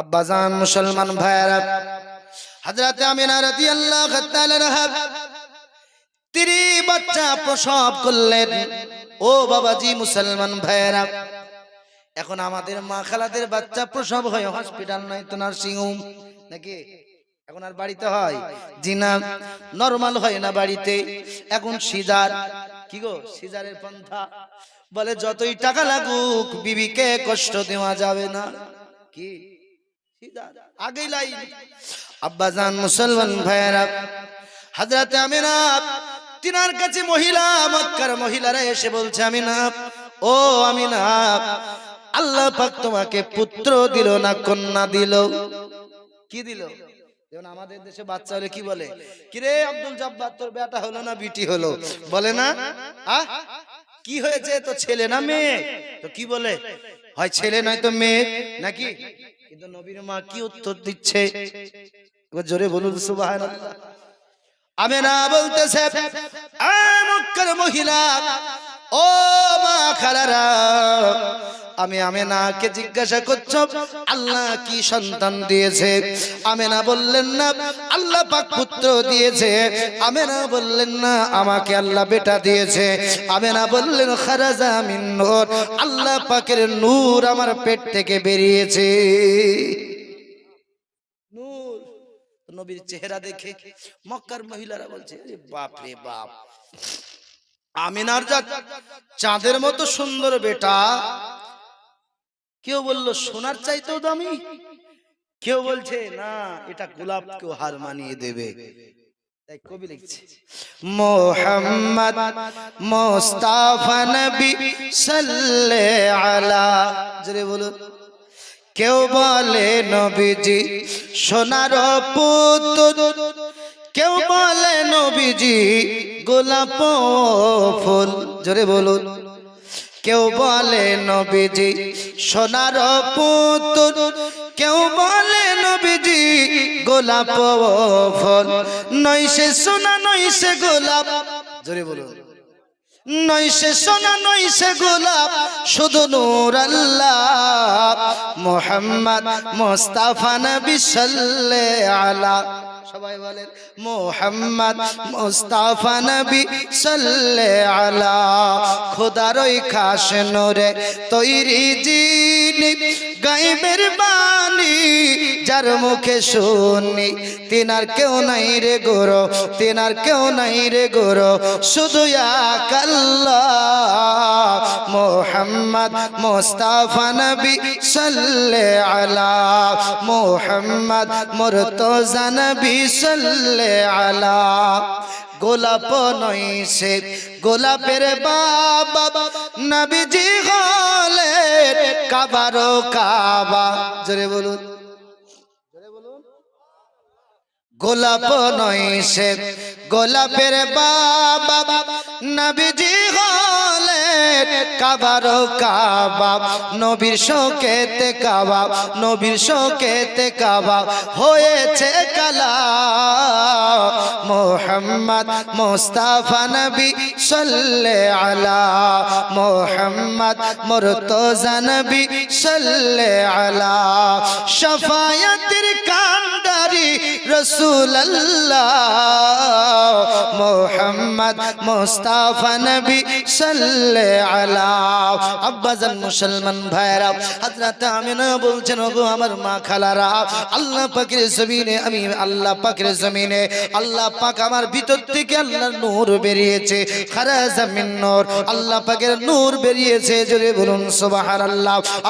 আব্বাজান মুসলমান ভাইয়ারা, হযরত আমিনা রাদিয়াল্লাহু তাআলা তিনি বাচ্চা প্রসব করলেন। ও বাবাজি মুসলমান ভাইয়েরা, এখন আমাদের মা খালাদের বাচ্চা প্রসব হয়, হসপিটাল নয় তো নার্সিং হোম নাকি? এখন আর বাড়িতে হয়? জি না, নর্মাল হয় না বাড়িতে। এখন সিজার, কি গো? সিজারের পন্থা। বলে, যতই টাকা লাগুক, বিবিকে কষ্ট দেওয়া যাবে না। কি? আগেই লাই। আব্বাজান মুসলমান আমিনা, তিনার কাছে মহিলা, মক্কার মহিলারা এসে বলছে, আমিনা, ও আমিনা, আল্লাহ পাক তোমাকে পুত্র দিল না কন্যা দিল? কি দিল? যেমন আমাদের দেশে বাচ্চা হলে কি বলে? কিরে আব্দুল জব্বার, তোর বেটা হলো না বিটি হলো? বলে না? আহ? কি হয়েছে? তো ছেলে না মেয়ে? তো কি বলে? হয় ছেলে নয় তো মেয়ে? নাকি? কিন্তু নবীর মা কি উত্তর দিচ্ছে? জোরে বলুন সুবহানাল্লাহ। আমেনা বলতেছে "আ মক্কার মহিলা, ও মা খালারা, আমি আমেনাকে জিজ্ঞাসা করছ, আল্লাহ কি সন্তান দিয়েছে? আমেনা বললেন না, আল্লাহ পাক পুত্র দিয়েছে। আমেনা বললেন না, আমাকে আল্লাহ বেটা দিয়েছে। আমেনা বললেন, খারাজা মিন নূর, আল্লাহ পাকের নূর আমার পেট থেকে বেরিয়েছে। নবীর চেহারা দেখে মক্কার মহিলারা বলছে "আরে বাপ রে বাপ। আমিনার যা চাঁদের মতো সুন্দর বেটা। কেউ বলল সোনার চাইতেও দামি। কেউ বলছে না এটা গোলাপ কেউ হার মানিয়ে দেবে। তাই কবি লিখছে মোহাম্মদ মোস্তাফা নবী সাল্লে আলা। জোরে বলুন। কেউ বলে নবীজি, সোনার পুতুল। কেউ বলে নবীজি, গোলাপ ফুল। জোরে বলুন। কেউ বলে নবীজি, সোনার পুতুল। কেউ বলে নবীজি, গোলাপ ফুল। নইসে সোনা নইসে গোলাপ। জোরে বলুন। নই সে সোনা নইসে গোলাপ। শুধু নূর আল্লাহ। মোহাম্মদ মোস্তাফা নবী সাল্লে আলা সবাই বলেন, মোহাম্মদ মোস্তাফা নবী সাল্লে আলা খোদারই খাস নূরে তৈরি জিনি, গাইবের বাণী যার মুখে শুনি। তিনার কেউ নাই রে গোরো, তিনার কেউ নাই রে গোরো, শুধু মোহাম্মদ মোস্তাফা নবী সাল্লে আলা, মোহাম্মদ মুরতজা নবী সাল্লে আলা। গোলাপ নইছে গোলাপের বাবা। নবীজি হলে কাবারো কাবা। জোরে বলুন। গোলাপ নইছে গোলাপের বাবা। নবীজি হলে কাবারো কাবা, নবীর শোকেতে কাবা, নবীর শোকেতে কাবা, হয়েছে কালা। মোহাম্মদ মোস্তাফা নবী সাল্লে আলা, মোহাম্মদ মুরতজা নবী সাল্লে আলা। শফায়াতের কান্দারি রসুল আল্লাহ মোহাম্মদ মোস্তাফা নবী সাল্লে আব্বাজান মুসলমান ভাইরা আমিনা বলছেন আমার মা খালারা, আল্লাহ পাকের জমিনে, আমি আল্লাহ পাকের জমিনে, আল্লাহ পাক আমার ভিতর থেকে আল্লাহর নূর বেরিয়েছে। আল্লাহ পাকের নূর বেরিয়েছে, জোরে বলুন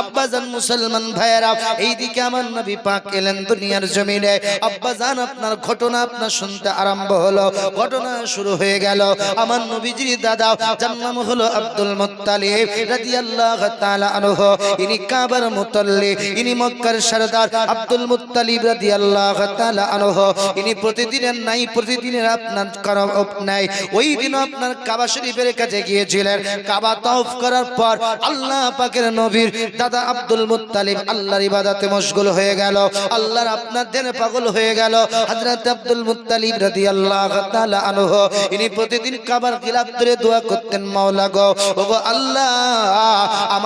আব্বাজান মুসলমান ভাইরা এইদিকে আমার নবী পাক এলেন দুনিয়ার জমিনে। আব্বাজান, আপনার ঘটনা আপনার শুনতে আরম্ভ হলো, ঘটনা শুরু হয়ে গেল। আমার নবীজির দাদা, যার হলো আব্দুল মুত্তালিব রাদিয়াল্লাহু তাআলা আনহু। ইনি কাবার মুতাল্লি, ইনি মক্কার সরদার আব্দুল মুত্তালিব রাদিয়াল্লাহু তাআলা আনহু। ইনি প্রতিদিনের নাই, প্রতিদিনের আপনার করম নাই। ওই দিন আপনার কাবা শরীফের কাছে গিয়েছিলেন। কাবা তওফ করার পর আল্লাহ পাকের নবীর দাদা আব্দুল মুত্তালিব আল্লাহর ইবাদতে মশগুল হয়ে গেল। আল্লাহর আপনার দেনে পাগল হয়ে গেল। হযরত আব্দুল মুত্তালিব রাদিয়াল্লাহু তাআলা আনহু। ইনি প্রতিদিন কাবার গিলাফ ধরে দোয়া করতেন, মাওলা গো ওগো আল্লাহ।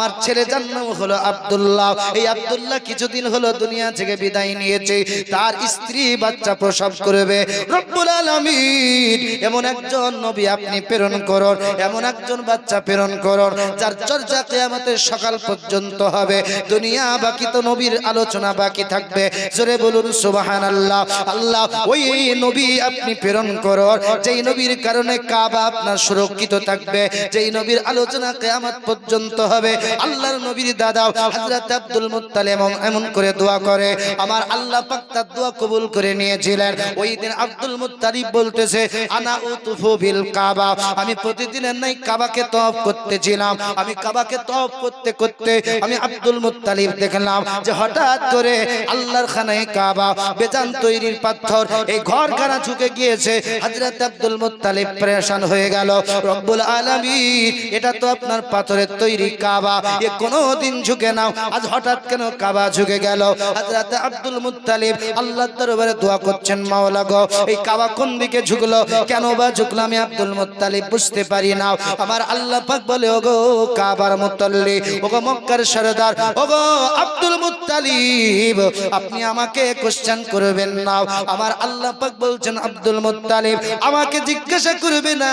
আমার ছেলে যার নাম হলো আব্দুল্লাহ। এই আব্দুল্লাহ কিছুদিন হলো দুনিয়া থেকে বিদায় নিয়েছে। তার স্ত্রী বাচ্চা প্রসব করবে। রব্বুল আলামিন, এমন একজন নবী আপনি প্রেরণ করুন, এমন একজন বাচ্চা প্রেরণ করুন, যার চর্চা কিয়ামতের সকাল পর্যন্ত হবে। দুনিয়া বাকি তো নবীর আলোচনা বাকি থাকবে। জোরে বলুন, সুবহানাল্লাহ। আল্লাহ, ওই নবী আপনি প্রেরণ করুন। যেই নবীর কারণে কাবা আপনার সুরক্ষিত থাকবে। যেই নবীর আলোচনা কিয়ামত পর্যন্ত হবে। আল্লাহর নবীর দাদা হযরত আব্দুল মুত্তালিব এমন- করে দোয়া করে। আমার আল্লাহ পাক তার দোয়া কবুল করে নিয়েছিলেন। ওই দিন আব্দুল মুত্তালিব বলতেছে, আনা উতুফু বিল কাবা। আমি প্রতিদিনের নাই কাবাকে তওয়াফ করতেছিলাম। আমি কাবাকে তওয়াফ করতে করতে আমি আব্দুল মুত্তালিব দেখলাম যে হঠাৎ করে আল্লাহর খানায় কাবা, বেজান তৈরির পাথর, এই ঘরখানা ঝুঁকে গিয়েছে। হযরত আব্দুল মুত্তালিব পরেশান হয়ে গেল। রব্বুল আলামিন, এটা তো আপনার পাথরের তৈরি কাবা। এ কোনোদিন ঝুঁকে নাও। আজ হঠাৎ কেন কাবা ঝুঁকে গেল? হযরত আব্দুল মুত্তালিব আল্লাহর দরবারে দোয়া করছেন, মাওলা গো, এই কাবা কোন দিকে ঝুঁকলো? কেন বা ঝুঁকলো আমি আব্দুল মুত্তালিব? বুঝতে পারি না। আমার আল্লাহ পাক বলে, ওগো কাবার মুত্তাল্লি ওগো মক্কার সরদার, ওগো আব্দুল মুত্তালিব, আপনি আমাকে কোশ্চেন করবেন না। আমার আল্লাহ পাক বলছেন, আব্দুল মুত্তালিব, আমাকে জিজ্ঞাসা করবে না।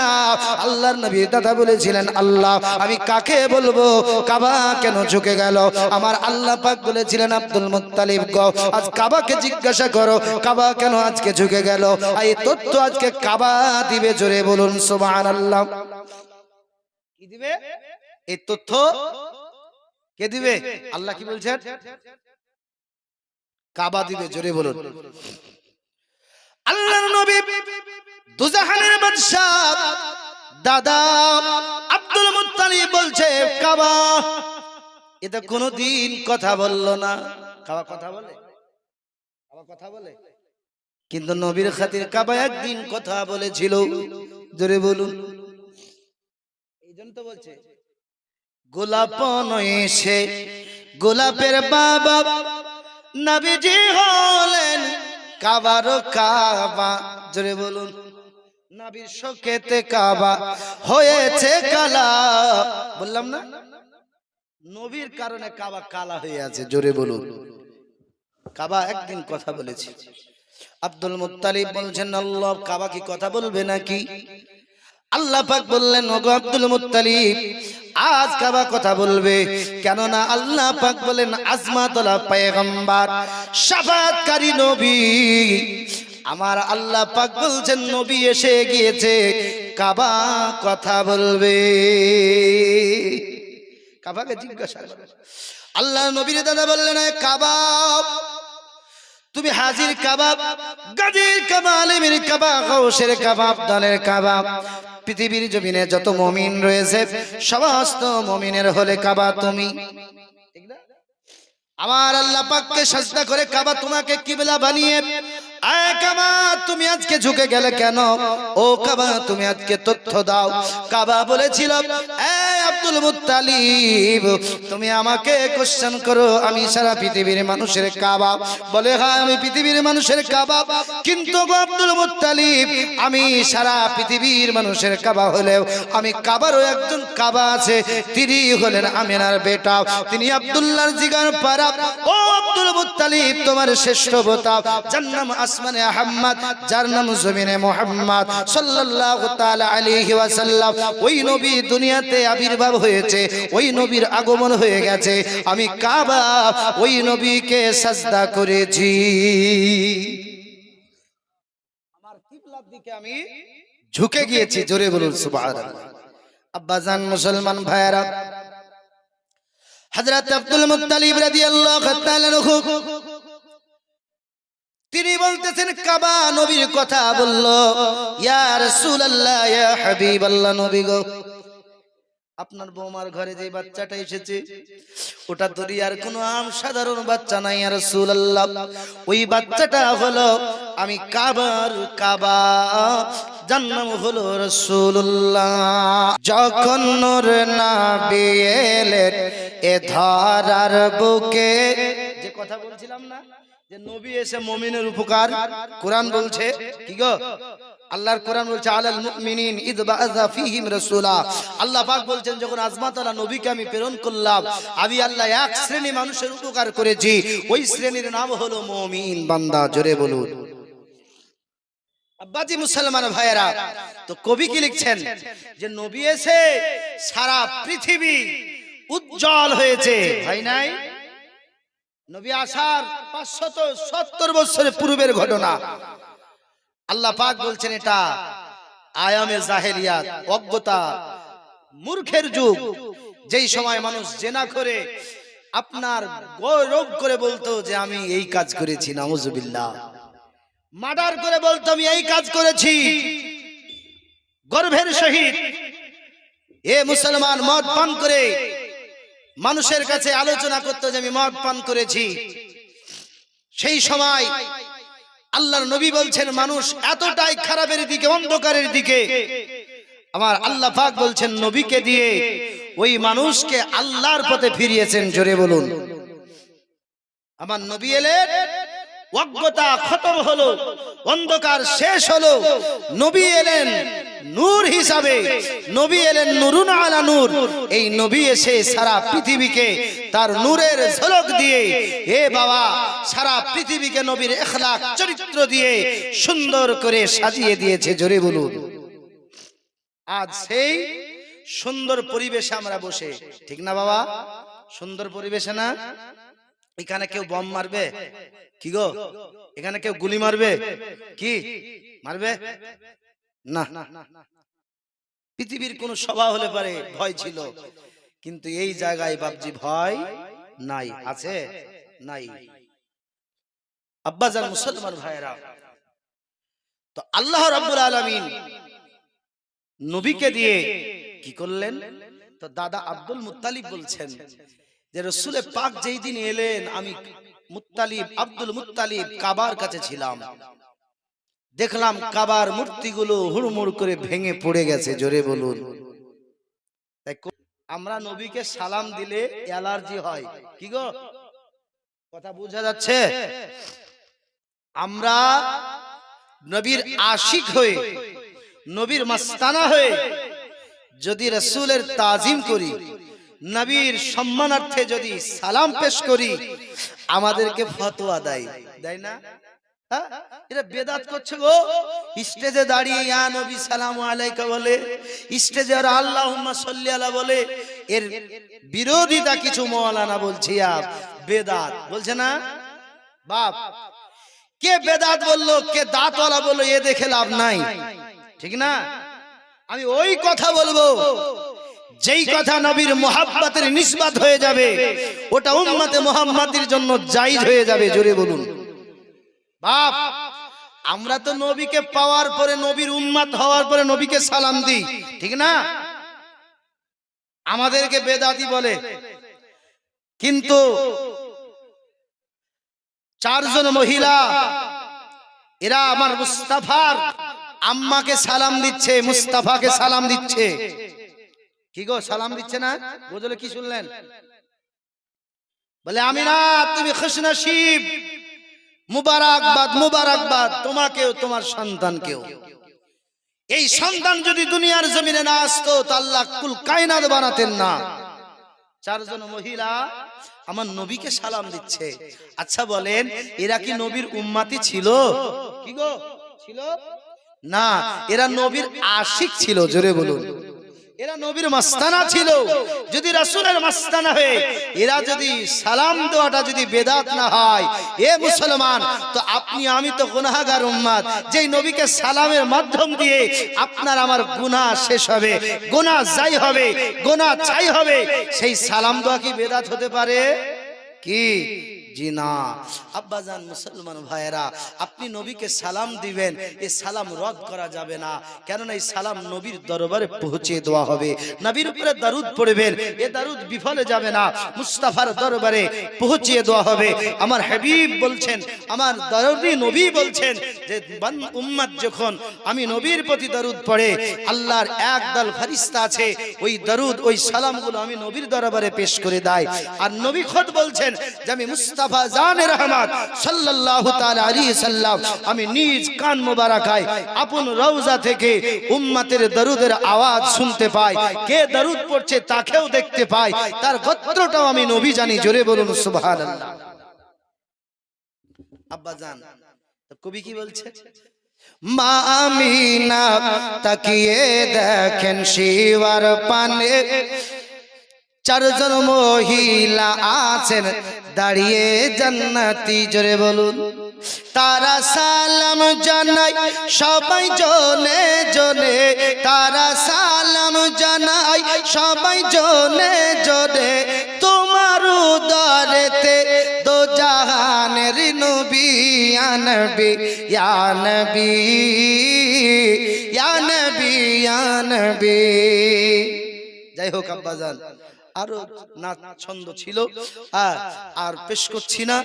আল্লাহর নবী দাদা বলেছিলেন, আল্লাহ, আমি কাকে বলব? কাবা কেন ঝুঁকে গেল? আমার আল্লাহ পাক বলেছিলেন, আব্দুল মুত্তালিব গো, আজ কাবাকে জিজ্ঞাসা করো, কাবা কেন আজকে ঝুঁকে গেল? এই তথ্য আজকে কাবা দিবে জোরে বলুন, সুবহানাল্লাহ। কি দিবে? এই তথ্য কে দিবে? আল্লাহ কি বলছেন? কাবা দিবে জোরে বলুন। আল্লাহর নবী দুজাহানের বাদশা দাদা কাবা এটা কোনোদিন কথা বলল না। কাবা কথা বলে? কথা বলে? কিন্তু নবীর খাতির কাবা একদিন কথা বলেছিল। জোরে বলুন। এই জন্য তো বলছে। গোলাপ এসে গোলাপের বাবা নবীজি হলেন কাবার কাবা। জোরে বলুন। নবীর শোকেতে কাবা হয়েছে কালা। বললাম না? নবীর কারণে কাবা কালা হয়ে আছে জোরে বলুন। কাবা একদিন কথা বলেছে। আব্দুল মুত্তালিব বলছেন আল্লাহ কাবা কি কথা বলবে নাকি? আল্লাহ পাক বললেন ওগো আব্দুল মুত্তালিব আজ কাবা কথা বলবে। কেননা আল্লাহ পাক বলেন আজমাতলা পয়গম্বর শাফাতকারী নবী আমার আল্লাহ পাক বলছেন, নবী এসে গিয়েছে। কাবা কথা বলবে। কাবাকে জিজ্ঞাসা। আল্লাহ নবীর দাদা বললেন, "এ কাবা, তুমি হাজির কাবাব গাজীর কাবাব আলিমের কাবা গৌসের কাবাব দালের কাবাব পৃথিবীর জমিনে যত মমিন রয়েছে, সমস্ত মমিনের হলে কাবা তুমি। আমার আল্লাহ পাককে সাজদা করে কাবা তোমাকে কিবলা বানিয়ে আয় তুমি আজকে ঝুঁকে গেলে কেন? ও কাবা তুমি আজকে তথ্য দাও। কাবা বলেছিল আব্দুল মুত্তালিব, তুমি আমাকে কোশ্চেন করো, আমি সারা পৃথিবীর মানুষের কাবা বলে হ্যাঁ আমি পৃথিবীর মানুষের কাবা কিন্তু আব্দুল মুত্তালিব, আমি সারা পৃথিবীর মানুষের কাবা হলেও আমি কাবারও একজন কাবা আছে, তিনি হলেন আমিনার বেটা। তিনি আব্দুল্লাহর জিগার পারা। ও আব্দুল মুত্তালিব, তোমার শ্রেষ্ঠ বোতা। যার নাম আসমানে আহম্মদ, যার নাম জমিনে মোহাম্মদ। সাল্লাল্লাহু তাআলা আলাইহি ওয়াসাল্লাম, ওই নবী দুনিয়াতে আবির্ভাব হয়েছে, ওই নবীর আগমন হয়ে গেছে, আমি কাবা ওই নবীকে সাজদা করেছি। আমার কিবলার দিকে আমি ঝুঁকে গিয়েছি, জোরে বলুন, সুবহানাল্লাহ। আব্বাজান, মুসলমান ভাইয়েরা, হযরত আব্দুল মুত্তালিব রাদিয়াল্লাহু তাআলা তিনি বলতেছেন, কাবা নবীর কথা বলল, ইয়া রাসূলুল্লাহ, ইয়া হাবিবাল্লাহ নবী গো। আপনার বৌমার ঘরে যে বাচ্চাটা এসেছে, ওটা তো আর কোনো আম সাধারণ বাচ্চা নাই আর রাসূলুল্লাহ। ওই বাচ্চাটা হলো আমি কাবার কাবা জান্নাম হলো রাসূলুল্লাহ। যখন নূর এলেন এ ধরার বুকে, যে কথা বলছিলাম না, যে নবী এসে মমিনের উপকার, কোরআন বলছে, কি গো? আল্লাহর কোরআন বলছে, আলাল মুমিনিন ইদ বাআযা ফীহিম রাসূলা। আল্লাহ পাক বলছেন, যখন আজমা তাআলা নবীকে আমি প্রেরণ করলাম, আমি আল্লাহ এক শ্রেণি মানুষের উপকার করেছি। ওই শ্রেণির নাম হলো মুমিন, বান্দা, জোরে বলুন। আব্বাজি মুসলমান ভাইয়েরা, তো কবি কি লিখছেন? যে নবী এসে সারা পৃথিবী উজ্জ্বল হয়েছে। ভাই নাই? নবী আসার পাঁচশত সত্তর বছরের পূর্বের ঘটনা। আল্লাহ পাক বলছেন এটা আয়ামে জাহেলিয়াত অজ্ঞতা, মূর্খের যুগ। যেই সময় মানুষ জেনা করে, আপনার গৌরব করে বলতো যে আমি এই কাজ করেছি, নাউজুবিল্লাহ। মার্ডার করে বলতো, আমি এই কাজ করেছি। গর্ভের সহিত এ মুসলমান মদ পান করে মানুষের কাছে আলোচনা করতো যে আমি মদ পান করেছি। সেই সময় আল্লাহর নবী বলছেন, মানুষ এতটাই খারাপের দিকে, অন্ধকারের দিকে। আমার আল্লাহ পাক বলছেন, নবীকে দিয়ে ওই মানুষকে আল্লাহর পথে ফিরিয়েছেন। জোরে বলুন। আমার নবী এলেন অজ্ঞতা খতম হলো, অন্ধকার শেষ হলো। নবী এলেন নূর হিসাবে, নবী এলেন নুরুন আলা নূর। এই নবী এসে সারা পৃথিবীকে তার নূরের ঝলক দিয়ে, হে বাবা, সারা পৃথিবীকে নবীর এখলাক চরিত্র দিয়ে সুন্দর করে সাজিয়ে দিয়েছে, জোরে বলুন। আজ সেই সুন্দর পরিবেশে আমরা বসে, ঠিক না বাবা? সুন্দর পরিবেশে না? এখানে কেউ বম মারবে? কি গো? এখানে কেউ গুলি মারবে? কি? মারবে? না। পৃথিবীর কোন সভা হলে পারে ভয় ছিল। কিন্তু এই জায়গায় বাবজি ভয় নাই। আছে? নাই। আব্বাজান মুসলমান ভাইরা তো আল্লাহ রাব্বুল আলামিন নবীকে দিয়ে কি করলেন? তো দাদা আব্দুল মুত্তালিব বলছেন যে রসুলে পাক যেই দিন এলেন আমি মুত্তালিব আব্দুল মুত্তালিব কাবার কাছে ছিলাম। দেখলাম কাবার মূর্তিগুলো হুড়মুড় করে ভেঙে পড়ে গেছে জোরে বলুন। তাই আমরা নবীকে সালাম দিলে অ্যালার্জি হয়। কি গো? কথা বোঝা যাচ্ছে? আমরা নবীর আশিক হয়ে নবীর মাস্তানা হয়ে যদি রসুলের তাজিম করি নবীর সম্মানার্থে যদি সালাম পেশ করি, আমাদেরকে ফতোয়া দেয়। দেয় না? হ্যাঁ? এরা বেদাত গো। স্টেজে দাঁড়িয়ে সালাম বলে। স্টেজে বলে। এর বিরোধিতা কিছু মৌলানা বলছি আপ বলছে না? বাপ, কে বলল, কে দাঁতওয়ালা বলল, এ দেখে লাভ নাই। ঠিক না? আমি ওই কথা বলব। যেই কথা নবীর মোহাব্বতের নিসবাত হয়ে যাবে ওটা উম্মতে মোহাম্মদের জন্য জায়েজ হয়ে যাবে জোরে বলুন। বাপ আমরা তো নবীকে পাওয়ার পরে নবীর উম্মাত হওয়ার পরে নবীকে সালাম দিই ঠিক না? আমাদেরকে বেদাতি বলে। কিন্তু চারজন মহিলা এরা আমার মুস্তাফার আম্মাকে সালাম দিচ্ছে মুস্তাফাকে সালাম দিচ্ছে। কি গো সালাম দিচ্ছে না? বুঝলে কি শুনলেন? বলে আমিনা তুমি খুশনসিব মুবারকবাদ মুবারকবাদ তোমাকেও তোমার সন্তানকেও। এই সন্তান যদি দুনিয়ার জমিনে না আসতো তো আল্লাহ কুল কায়নাত বানাতেন না। চারজন মহিলা আমার নবীকে সালাম দিচ্ছে। আচ্ছা বলেন এরা কি নবীর উম্মাতি ছিল? কি গো? ছিল? না এরা নবীর আশিক ছিল জোরে বলুন। এরা নবীর মাস্তানা ছিল। যদি রাসূলের মাস্তানা হয়ে এরা যদি সালাম দেওয়াটা যদি বেদাত না হয় এ মুসলমান তো আপনি আমি তো গুনাহগার উম্মাদ। যেই নবীকে সালামের মাধ্যম দিয়ে আপনার আমার গুনাহ শেষ হবে গুনাহ যাই হবে গুনাহ ছাই হবে সেই সালাম দেওয়া কি বেদাত হতে পারে? কি? জি না। আব্বাজান মুসলমান ভাইয়েরা, আপনি নবীকে সালাম দিবেন এই সালাম রদ করা যাবে না। কেননা এই সালাম নবীর দরবারে পৌঁছে দেওয়া হবে। নবীর উপরে দারুদ পড়বেন, এ দারুদ বিফলে যাবে না। মুস্তাফার দরবারে পৌঁছিয়ে দেওয়া হবে। আমার হাবিব বলছেন, আমার দরদি নবী বলছেন যে উম্মাত যখন আমি নবীর প্রতি দরুদ পড়ে, আল্লাহর এক দল ফারিস্তা আছে, ওই দরুদ, ওই সালামগুলো আমি নবীর দরবারে পেশ করে দেয়। আর নবী খোদ বলছেন যে, আমি মুস্তাফা মুস্তাফা জানে রহমান সাল্লাল্লাহু তাআলা আলাইহি সাল্লাম, আমি নিজ কান মোবারকায় আপন রওজা থেকে উম্মতের দরুদের আওয়াজ শুনতে পাই। কে দরুদ পড়ছে তাকেও দেখতে পাই। তার গোত্রটাও আমি নবী জানি, জোরে বলুন, সুবহানাল্লাহ। আব্বা জান কবি কি বলছে? মা আমিনা তাকিয়ে দেখেন শিবার পানে চারজন মহিলা আছেন দাঁড়িয়ে জান্নাতি জোরে বলুন। তারা সালাম জানাই সবাই জনে জনে। তারা সালাম জানাই সবাই জনে জনে। তোমার উদরেতে দো জাহানের নবী আনবি ইয়ানবি ইয়ানবি ইয়ানবি যাই হোক আব্বাজান আরও নাচ ছন্দ ছিল আর আর পেশ করছি না।